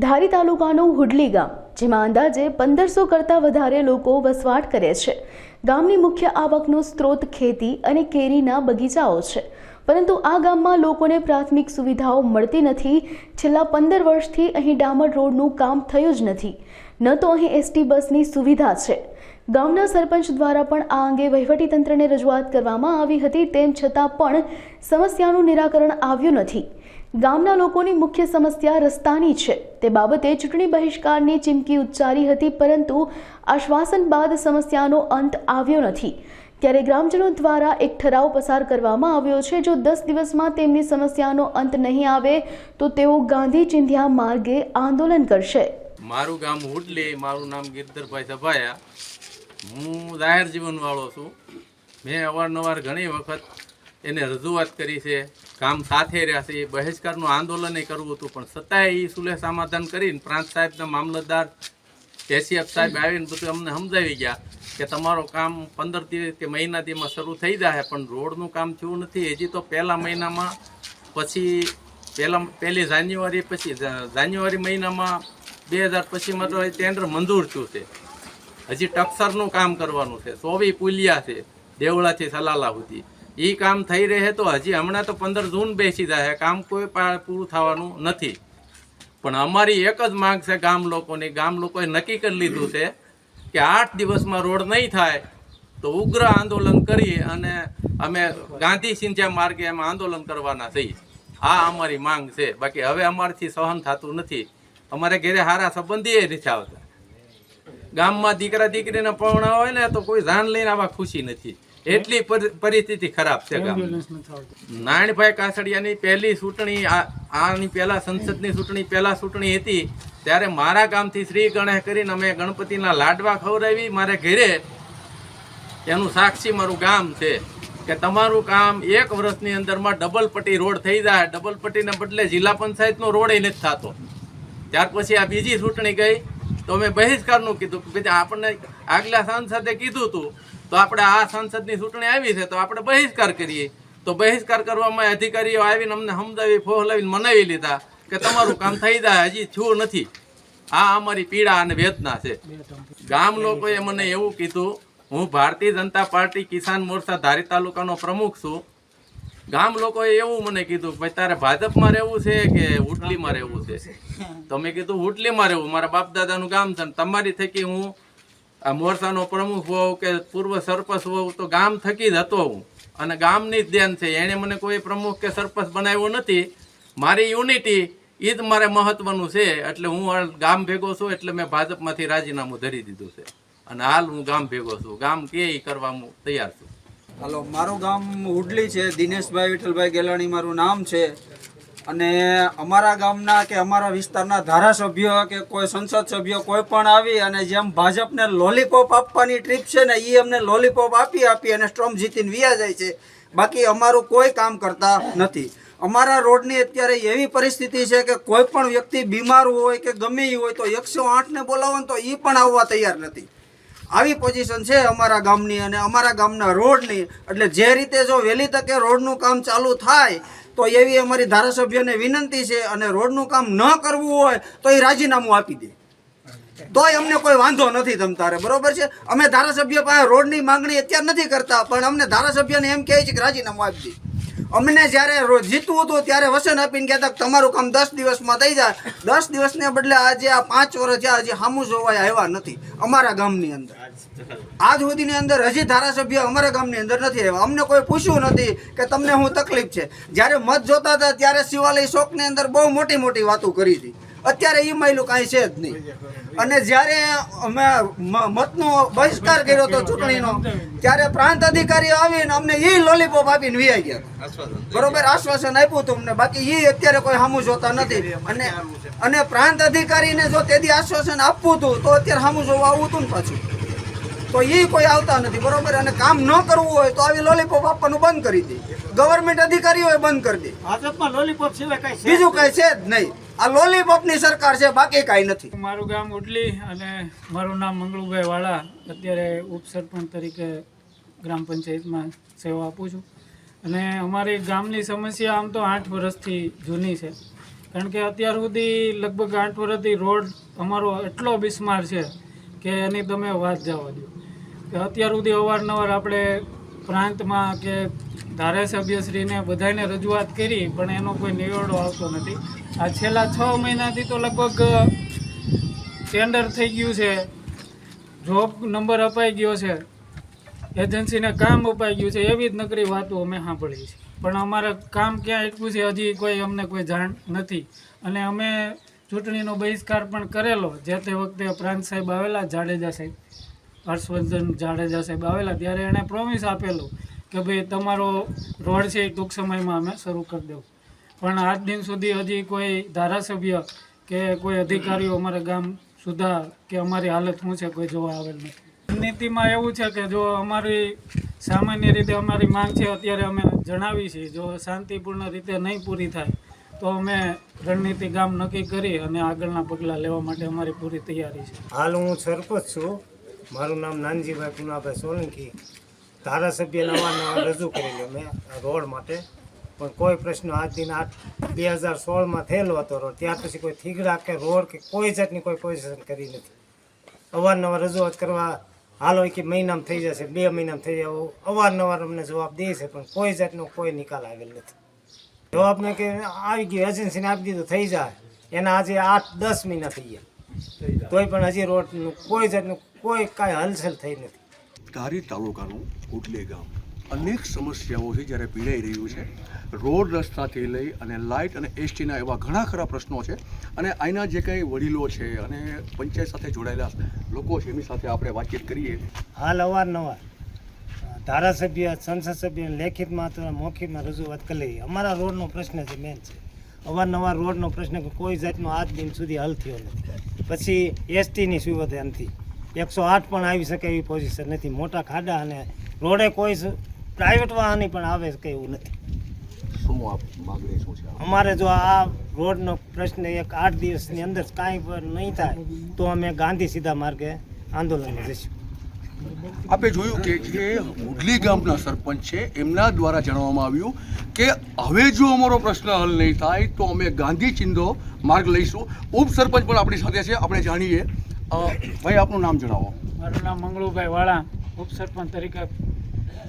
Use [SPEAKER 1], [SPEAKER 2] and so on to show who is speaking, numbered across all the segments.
[SPEAKER 1] ધારી તાલુકાનું હુડલી ગામ, જેમાં અંદાજે પંદરસો કરતાં વધારે લોકો વસવાટ કરે છે. ગામની મુખ્ય આવકનો સ્ત્રોત ખેતી અને કેરીના બગીચાઓ છે. પરંતુ આ ગામમાં લોકોને પ્રાથમિક સુવિધાઓ મળતી નથી. છેલ્લા પંદર વર્ષથી અહીં ડામર રોડનું કામ થયું જ નથી. ન તો અહીં એસટી બસની સુવિધા છે. ગામના સરપંચ દ્વારા પણ આ અંગે વહીવટીતંત્રને રજૂઆત કરવામાં આવી હતી, તેમ છતાં પણ સમસ્યાનું નિરાકરણ આવ્યું નથી. ગામના લોકોની મુખ્ય સમસ્યા રસ્તાની છે. તે બાબતે ચૂંટણી બહિષ્કારની ચીમકી ઉચ્ચારી હતી, પરંતુ આશ્વાસન બાદ સમસ્યાનો અંત આવ્યો નથી. ત્યારે ગ્રામજનો દ્વારા એક ઠરાવ પસાર કરવામાં આવ્યો છે. જો દસ દિવસમાં તેમની સમસ્યાનો અંત નહીં આવે, તો તેઓ ગાંધી ચિંધ્યા માર્ગે આંદોલન કરશે.
[SPEAKER 2] મારું ગામ હુડલે, મારું નામ ગિરધરભાઈ સભાયા. હું જાહેર જીવનવાળો છું. મેં અવારનવાર ઘણી વખત એને રજૂઆત કરી છે, કામ સાથે રહ્યા છે. એ બહિષ્કારનું આંદોલન કરવું હતું, પણ છતાંય એ સુલે સમાધાન કરીને પ્રાંત સાહેબના મામલતદાર એસીએફ સાહેબ આવીને બધું અમને સમજાવી ગયા કે તમારું કામ પંદર દિવસ કે મહિના દીમાં શરૂ થઈ જાય પણ રોડનું કામ થયું નથી. હજી તો પહેલા મહિનામાં પછી પહેલા, પહેલી જાન્યુઆરી પછી જાન્યુઆરી મહિનામાં બે હજાર પછીમાં તો ટેન્ડર મંજૂર થયું છે. હજી ટક્સરનું કામ કરવાનું છે. સોવી પુલિયા છે, દેવળાથી સલાલા સુધી. એ કામ થઈ રહે તો હજી હમણાં તો પંદર જૂન બેસી જાય. કામ કોઈ પૂરું થવાનું નથી. પણ અમારી એક જ માંગ છે ગામ લોકોની. ગામ લોકોએ નક્કી કરી લીધું છે કે આઠ દિવસમાં રોડ નહીં થાય તો ઉગ્ર આંદોલન કરી અને અમે ગાંધી સિંધ્યા માર્ગે એમાં આંદોલન કરવાના છીએ. આ અમારી માંગ છે. બાકી હવે અમારાથી સહન થતું નથી. અમારે ઘરે હારા સંબંધી નથી આવતા. ગામમાં દીકરા દીકરીને પહોણા હોય ને તો કોઈ જાન લઈને આવા ખુશી નથી. એટલી પરિસ્થિતિ ખરાબ છે નારાયણભાઈ કાસડિયાની પહેલી ચૂંટણી આની પહેલા સંસદની ચૂંટણી પહેલા ચૂંટણી હતી ત્યારે મારા ગામથી શ્રી ગણેશ કરીને અમે ગણપતિના લાડવા ખવડાવી મારે ઘેરે એનું સાક્ષી મારું ગામ છે કે તમારું કામ એક વર્ષની અંદરમાં ડબલ પટ્ટી રોડ થઈ જાય. ડબલ પટ્ટીને બદલે જિલ્લા પંચાયતનો રોડ નથી થતો. ત્યાર પછી આ બીજી ચૂંટણી ગઈ તો અમે બહિષ્કારનું કીધું કે આપણને આગલા સાંસદે કીધું હતું તો આપણે આ સંસદની ચૂંટણી આવી છે, તો આપણે બહિષ્કાર કરીએ. તો બહિષ્કાર કરવામાં અધિકારીઓ આવીને અમને સમજાવી, ફોહલાવીને મનાવી લીધા કે તમારું કામ થઈ જાય, હજી છું નથી. આ અમારી પીડા અને વેદના છે. ગામ લોકોએ મને એવું કીધું, હું ભારતીય જનતા પાર્ટી કિસાન મોરચા ધારી તાલુકાનો પ્રમુખ છું. ગામ લોકોએ એવું મને કીધું ભાઈ, તારે ભાજપમાં રહેવું છે કે ઉટલીમાં રહેવું છે? તો મેં કીધું, ઉટલીમાં રહેવું, મારા બાપ દાદાનું ગામ છે તમારી થકી હું આ મોરસાનો પ્રમુખ હોઉં કે પૂર્વ સરપંચ હોઉં તો ગામ થકી જ હતો હું. અને ગામની જ ધ્યાન છે. એણે મને કોઈ પ્રમુખ કે સરપંચ બનાવ્યો નથી. મારી યુનિટી એ જ મારે મહત્વનું છે. એટલે હું ગામ ભેગો છું એટલે મેં ભાજપમાંથી રાજીનામું ધરી દીધું છે. અને હાલ હું ગામ ભેગો છું. ગામ કે કરવા હું તૈયાર છું.
[SPEAKER 3] હાલો, મારું ગામ ઉડલી છે. દિનેશભાઈ વિઠ્ઠલભાઈ ગેલાણી મારું નામ છે. અને અમારા ગામના કે અમારા વિસ્તારના ધારાસભ્ય કે કોઈ સંસદ સભ્ય કોઈ પણ આવી અને જેમ ભાજપને લોલીપોપ આપવાની ટ્રીપ છે ને એ અમને લોલીપોપ આપી આપી અને સ્ટ્રોમ જીતીને વિયા જાય છે. બાકી અમારું કોઈ કામ કરતા નથી. અમારા રોડની અત્યારે એવી પરિસ્થિતિ છે કે કોઈ પણ વ્યક્તિ બીમાર હોય કે ગમે એ હોય તો એકસો આઠને બોલાવો તો એ પણ આવવા તૈયાર નથી. આવી પોઝિશન છે અમારા ગામની અને અમારા ગામના રોડની. એટલે જે રીતે જો વહેલી તકે રોડનું કામ ચાલુ થાય તો એવી અમારી ધારાસભ્યને વિનંતી છે અને રોડનું કામ ન કરવું હોય તો એ રાજીનામું આપી દે. તોય અમને કોઈ વાંધો નથી તમ તારે, બરોબર છે? અમે ધારાસભ્ય પાસે રોડની માંગણી અત્યારે નથી કરતા, પણ અમને ધારાસભ્યને એમ કહે છે કે રાજીનામું આપી દે. અમને જ્યારે જીતવું હતું ત્યારે વસન આપીને કહેતા તમારું કામ દસ દિવસમાં થઈ જાય. દસ દિવસને બદલે આજે આ પાંચ વર્ષ હજી હામું જોવાય આવ્યા નથી અમારા ગામની અંદર. આજ સુધીની અંદર હજી ધારાસભ્ય અમારા ગામની અંદર નથી આવ્યા. અમને કોઈ પૂછ્યું નથી કે તમને શું તકલીફ છે. જ્યારે મત જોતા હતા ત્યારે શિવાલય શોકની અંદર બહુ મોટી મોટી વાતો કરી હતી. અત્યારે એ માયલું કાંઈ છે જ નહીં. અને જ્યારે અમે મતનો બહિષ્કાર કર્યો હતો ચૂંટણીનો ત્યારે પ્રાંત અધિકારી આવીને અમને એ લોલીપોપ આપીને વિયાઈ ગયા. બરોબર? આશ્વાસન આપ્યું હતું અમને. બાકી એ અત્યારે કોઈ સામું જોતા નથી. અને અને પ્રાંત અધિકારીને જો તેથી આશ્વાસન આપવું હતું તો અત્યારે સામું જોવા આવવું હતું ને પાછું. તો એ કોઈ આવતા નથી બરોબર? અને કામ ન કરવું હોય તો આવી લોલીપોપ આપવાનું બંધ કરી દે. ગવર્મેન્ટ અધિકારીઓએ બંધ કરી દે.
[SPEAKER 4] ભાજપમાં લોલીપોપ સિવાય કઈ
[SPEAKER 3] બીજું કઈ છે જ નહીં. આ લોલીપોપની સરકાર છે, બાકી કાંઈ નથી.
[SPEAKER 4] મારું ગામ ઉડલી અને મારું નામ મંગળુભાઈ વાળા. અત્યારે ઉપસરપંચ તરીકે ગ્રામ પંચાયતમાં સેવા આપું છું. અને અમારી ગામની સમસ્યા આમ તો આઠ વર્ષથી જૂની છે. કારણ કે અત્યાર સુધી લગભગ આઠ વર્ષથી રોડ અમારો એટલો બિસ્માર છે કે એની તમે વાત જવા દો કે અત્યાર સુધી અવારનવાર આપણે પ્રાંતમાં કે ધારાસભ્યશ્રીને બધાને રજૂઆત કરી, પણ એનો કોઈ નિવેડો આવતો નથી. આ છેલ્લા છ મહિનાથી તો લગભગ ટેન્ડર થઈ ગયું છે. જોબ નંબર અપાઈ ગયો છે. એજન્સીને કામ અપાઈ ગયું છે. એવી જ નકરી વાતો અમે સાંભળી છે પણ અમારે કામ ક્યાં એટલું છે હજી કોઈ અમને કોઈ જાણ નથી. અને અમે ચૂંટણીનો બહિષ્કાર પણ કરેલો. જે તે વખતે પ્રાંત સાહેબ આવેલા, જાડેજા સાહેબ, હર્ષવર્ધન જાડેજા સાહેબ આવેલા, ત્યારે એણે પ્રોમિસ આપેલું કે ભાઈ તમારો રોડ છે એ ટૂંક સમયમાં અમે શરૂ કરી દઉં પણ આજ દિન સુધી હજી કોઈ ધારાસભ્ય કે કોઈ અધિકારીઓ અમારા ગામ સુધા કે અમારી હાલત શું છે કોઈ જોવા આવેલ નથી. નીતિમાં એવું છે કે જો અમારી સામાન્ય રીતે અમારી માંગ છે અત્યારે અમે જણાવી છીએ જો શાંતિપૂર્ણ રીતે નહીં પૂરી થાય, તો અમે રણનીતિ ગામ નક્કી કરી અને આગળના પગલાં લેવા માટે અમારી પૂરી તૈયારી છે.
[SPEAKER 5] હાલ હું સરપંચ છું. મારું નામ નાનજીભાઈ પુનાભાઈ સોલંકી. ધારાસભ્ય નવા રજૂ કરેલો મેં રોડ માટે. પણ કોઈ પ્રશ્ન આજ દિન આઠ બે હજાર સોળમાં થયેલો હતો રોડ. ત્યાર પછી કોઈ થીગડા કે રોડ કે કોઈ જાતની કોઈ પોઝિશન કરી નથી. અવારનવાર રજૂઆત કરવા હાલ હોય કે મહિનામાં થઈ જશે, બે મહિનામાં થઈ જાય અવારનવાર અમને જવાબ દે છે, પણ કોઈ જાતનો કોઈ નિકાલ આવેલ નથી. જવાબને કે આવી ગયું એજન્સીને આપી દીધું, થઈ જાય. એના આજે આઠ, દસ મહિના થઈ ગયા. તોય પણ હજી રોડનું કોઈ જાતનું કોઈ કાંઈ હલચલ થઈ નથી.
[SPEAKER 6] ધારી તાલુકાનું ઉડલે ગામ. અનેક સમસ્યાઓ છે જ્યારે પીડાઈ રહ્યું છે. રોડ રસ્તાથી લઈ અને લાઇટ અને એસટીના એવા ઘણા ખરા પ્રશ્નો છે. અને અહીંના જે કંઈ વડીલો છે અને પંચાયત સાથે જોડાયેલા લોકો છે એમની સાથે આપણે વાતચીત કરીએ.
[SPEAKER 5] હાલ અવારનવાર ધારાસભ્ય સંસદ સભ્ય લેખિતમાં અથવા મૌખિકમાં રજૂઆત કરી અમારા રોડનો પ્રશ્ન છે મેન છે. અવારનવાર રોડનો પ્રશ્ન કોઈ જાતનો આજ દિન સુધી હલ થયો નથી. પછી એસટીની સુવિધા નથી. એકસો આઠ પણ આવી શકે એવી પોઝિશન નથી. મોટા ખાડા અને રોડે કોઈ પ્રાઇવેટ વાહન પણ આવે શકે એવું નથી.
[SPEAKER 6] શું આપ માગણી શું છે?
[SPEAKER 5] અમારે જો આ રોડનો પ્રશ્ન એક આઠ દિવસની અંદર કાંઈ પણ નહીં થાય તો અમે ગાંધી સીધા માર્ગે આંદોલન જઈશું.
[SPEAKER 6] આપે જોયું કે જે મુડલી ગામના સરપંચ છે એમના દ્વારા જણાવવામાં આવ્યું કે હવે જો અમારો પ્રશ્ન હલ નહીં થાય તો અમે ગાંધી ચિંધો માર્ગ લઈશું. ઉપસરપંચ પણ આપણી સાથે છે આપણે જાણીએ. ભાઈ આપનું નામ જણાવો.
[SPEAKER 4] મારું નામ મંગળુભાઈ વાળા ઉપસરપંચ તરીકે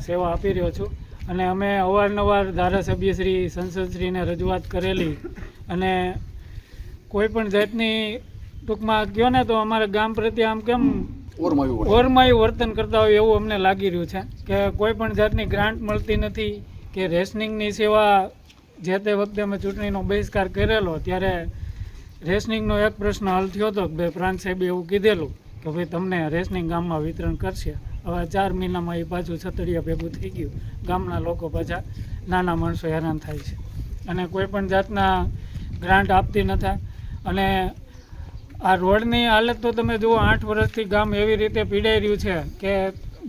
[SPEAKER 4] સેવા આપી રહ્યો છું. અને અમે અવારનવાર ધારાસભ્ય શ્રી સંસદશ્રીને રજૂઆત કરેલી. અને કોઈ પણ જાતની ટૂંકમાં કહો ને તો અમારા ગામ પ્રત્યે આમ કેમ.
[SPEAKER 6] ઓરમાયું
[SPEAKER 4] વર્તન કરતા હોય એવું અમને લાગી રહ્યું છે કે કોઈ પણ જાતની ગ્રાન્ટ મળતી નથી કે રેશનિંગની સેવા જે તે વખતે અમે ચૂંટણીનો બહિષ્કાર કરેલો ત્યારે રેશનિંગનો એક પ્રશ્ન હલ થયો હતો ભાઈ પ્રાંત સાહેબે એવું કીધેલું કે ભાઈ તમને રેસનિંગ ગામમાં વિતરણ કરશે. હવે ચાર મહિનામાં એ પાછું છતડિયા ભેગું થઈ ગયું. ગામના લોકો પાછા નાના માણસો હેરાન થાય છે. અને કોઈ પણ જાતના ગ્રાન્ટ આપતી નથી અને આ રોડની હાલત તો તમે જુઓ, આઠ વર્ષથી ગામ એવી રીતે પીડાઈ રહ્યું છે કે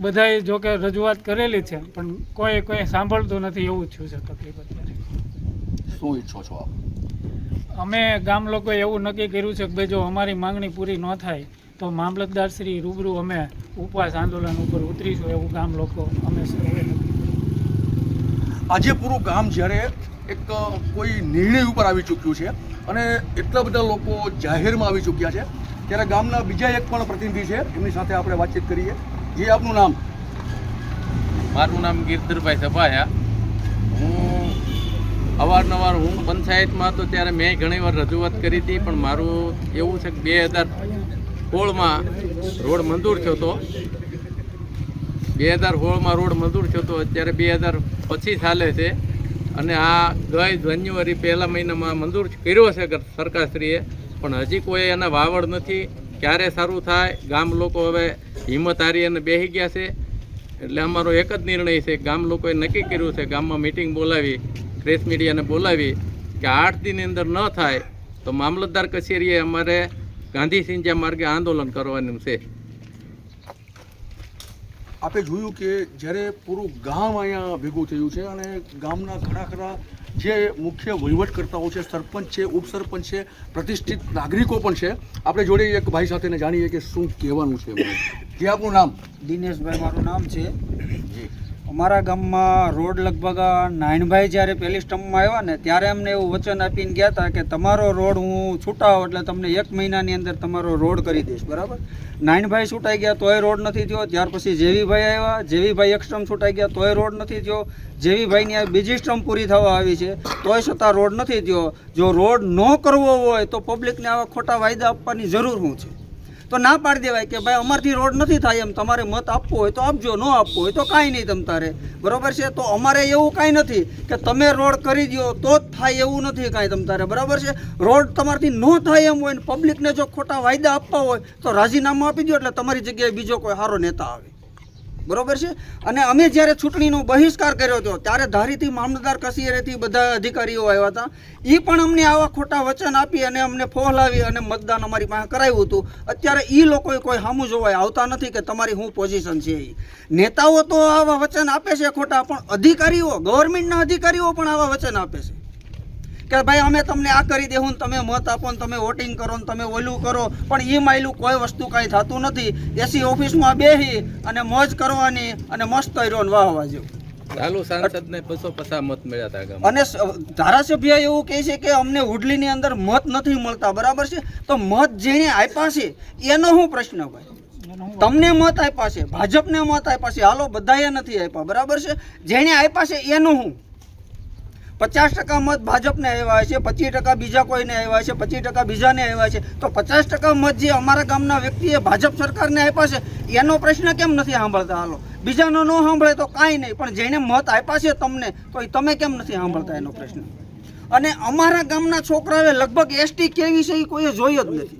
[SPEAKER 4] બધાએ જો કે રજૂઆત કરેલી છે, પણ કોઈ કોઈ સાંભળતું નથી એવું થયું છે તકલીફ અત્યારે.
[SPEAKER 6] શું ઈચ્છો છો આપ?
[SPEAKER 4] અમે ગામ લોકોએ એવું નક્કી કર્યું છે કે ભાઈ જો અમારી માંગણી પૂરી ન થાય તો મામલતદાર શ્રી રૂબરૂ અમે ઉપવાસ આંદોલન ઉપર ઉતરીશું એવું ગામ લોકો અમે
[SPEAKER 6] આજે પૂરું ગામ જ્યારે એક કોઈ નિર્ણય ઉપર આવી ચૂક્યું છે અને એટલા બધા લોકો જાહેરમાં આવી ચૂક્યા છે ત્યારે ગામના બીજા એક પણ પ્રતિનિધિ છે એમની સાથે આપણે વાતચીત કરીએ. જે આપનું નામ?
[SPEAKER 2] મારું નામ ગીરધરભાઈ સભાયા. અવારનવાર હું પંચાયતમાં હતો ત્યારે મેં ઘણી વાર રજૂઆત કરી હતી, પણ મારું એવું છે કે બે હજાર સોળમાં રોડ મંજૂર થયો હતો. બે હજાર સોળમાં રોડ મંજૂર થયો હતો, અત્યારે બે હજાર પચીસ ચાલે છે. અને આ ગઈ જાન્યુઆરી પહેલા મહિનામાં મંજૂર કર્યો છે સરકારશ્રીએ, પણ હજી કોઈ એના વાવડ નથી. ક્યારે સારું થાય? ગામ લોકો હવે હિંમત હારી અને બેસી ગયા છે. એટલે અમારો એક જ નિર્ણય છે, ગામ લોકોએ નક્કી કર્યું છે, ગામમાં મિટિંગ બોલાવી. પ્રેસ મીડિયાને બોલાવી કે આઠ દિનની અંદર ન થાય તો મામલતદાર કચેરીએ અમારે ગાંધી સિંજા માર્ગે આંદોલન કરવાનું છે.
[SPEAKER 6] આપે જોયું કે જ્યારે પૂરું ગામ અહીંયા ભેગું થયું છે અને ગામના ઘણા ખરા જે મુખ્ય વહીવટકર્તાઓ છે સરપંચ છે ઉપસરપંચ છે પ્રતિષ્ઠિત નાગરિકો પણ છે આપણે જોડે એક ભાઈ સાથેને જાણીએ કે શું કહેવાનું છે. જે આપનું નામ?
[SPEAKER 3] દિનેશભાઈ મારું નામ છે.
[SPEAKER 6] જી.
[SPEAKER 3] અમારા ગામમાં રોડ લગભગ નાયણભાઈ જ્યારે પહેલી સ્ટમ્પમાં આવ્યા ને ત્યારે અમને એવું વચન આપીને ગયા હતા કે તમારો રોડ હું છૂટાવ એટલે તમને એક મહિનાની અંદર તમારો રોડ કરી દઈશ, બરાબર? નાયણભાઈ છૂટાઈ ગયા તોય રોડ નથી થયો, ત્યાર પછી જેવીભાઈ આવ્યા, જેવીભાઈ એક સ્ટમ્પ છૂટાઈ ગયા તોય રોડ નથી થયો, જેવીભાઈની આ બીજી સ્ટમ્પ પૂરી થવા આવી છે, તોય છતાં રોડ નથી થયો. જો રોડ ન કરવો હોય તો પબ્લિકને આવા ખોટા વાયદા આપવાની જરૂર શું છે? તો ના પાડી દેવાય કે ભાઈ અમારથી રોડ નથી થાય એમ, તમારે મત આપવો હોય તો આપજો, ન આપવો હોય તો કાંઈ નહીં તમ તારે. બરાબર છે? તો અમારે એવું કાંઈ નથી કે તમે રોડ કરી દો તો જ થાય એવું નથી કાંઈ તમ તારે. બરાબર છે? રોડ તમારથી ન થાય એમ હોય ને પબ્લિકને જો ખોટા વાયદા આપવા હોય તો રાજીનામું આપી દો એટલે તમારી જગ્યાએ બીજો કોઈ સારો નેતા આવે. બરોબર છે? અને અમે જ્યારે ચૂંટણીનો બહિષ્કાર કર્યો હતો, ત્યારે ધારીથી મામલતદાર કચેરીથી બધા અધિકારીઓ આવ્યા હતા. એ પણ અમને આવા ખોટા વચન આપી અને અમને ફોહલાવી અને મતદાન અમારી પાસે કરાવ્યું હતું. અત્યારે એ લોકોએ કોઈ સામું જોવાય, આવતા નથી કે તમારી શું પોઝિશન છે એ નેતાઓ તો આવા વચન આપે છે ખોટા, પણ અધિકારીઓ, ગવર્મેન્ટના અધિકારીઓ પણ આવા વચન આપે છે. કે ભાઈ અમે તમને આ કરી દેવું ને તમે મત આપો ને તમે વોટિંગ કરો ને તમે ઓલું કરો. પણ એ માયલું કોઈ વસ્તુ કાંઈ થતું નથી. એસી ઓફિસમાં બેસી અને મોજ કરવાની અને મસ્ત રહ્યો વાહવા જેવું.
[SPEAKER 2] ચાલુ સાંસદ ને મત મળ્યા હતા ગામ
[SPEAKER 3] અને ધારાસભ્ય એવું કહે છે કે અમને હુડલીની અંદર મત નથી મળતા બરાબર છે? તો મત જેણે આપ્યા છે એનો હું પ્રશ્ન ભાઈ? તમને મત આપ્યા છે ભાજપને મત આપ્યા છે હાલો બધાએ નથી આપ્યા બરાબર છે? જેણે આપ્યા છે એનું શું? પચાસ ટકા મત ભાજપને આવ્યા છે, પચીસ ટકા બીજા કોઈને આવ્યા છે, પચીસ ટકા બીજાને આવ્યા છે. તો પચાસ ટકા મત જે અમારા ગામના વ્યક્તિએ ભાજપ સરકારને આપ્યા છે, એનો પ્રશ્ન કેમ નથી સાંભળતા હાલો? બીજાનો ન સાંભળે તો કાંઈ નહીં, પણ જેને મત આપ્યા છે તમને, તો એ તમે કેમ નથી સાંભળતા એનો પ્રશ્ન? અને અમારા ગામના છોકરાઓએ લગભગ એસટી કેવી છે એ કોઈએ જોઈ જ નથી.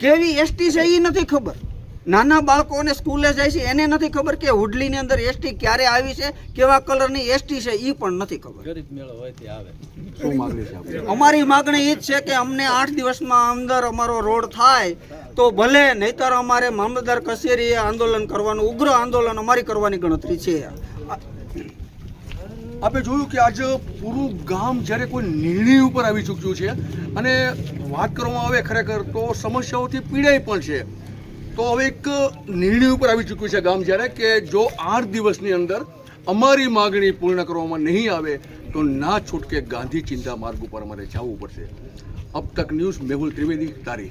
[SPEAKER 3] કેવી એસટી છે એ નથી ખબર. નાના બાળકોને સ્કૂલે જાય છે એને નથી ખબર કે હુડલીની અંદર એસટી ક્યારે આવી છે કેવા કલરની એસટી છે એ પણ નથી ખબર.
[SPEAKER 2] ગરીબ મેળો હોય તે આવે.
[SPEAKER 6] શું માગણી છે આપની?
[SPEAKER 3] અમારી માગણી એ જ છે કે અમને આઠ દિવસમાં અંદર અમારો રોડ થાય તો ભલે નહીતર અમારે મામલતદાર કચેરીએ આંદોલન કરવાનું ઉગ્ર આંદોલન અમારી કરવાની ગણતરી છે.
[SPEAKER 6] આપણે જોયું કે આજે પૂરું ગામ જ્યારે કોઈ નિર્ણય ઉપર આવી ચૂક્યું છે અને વાત કરવામાં આવે ખરેખર તો સમસ્યાઓથી પીડાય પણ છે. તો હવે એક નિર્ણય ઉપર આવી ચૂક્યું છે ગામ જ્યારે કે જો આઠ દિવસની અંદર અમારી માગણી પૂર્ણ કરવામાં નહીં આવે, તો ના છૂટકે ગાંધી ચિંતા માર્ગ ઉપર અમારે જવું પડશે. અબ તક ન્યૂઝ મેહુલ ત્રિવેદી તારી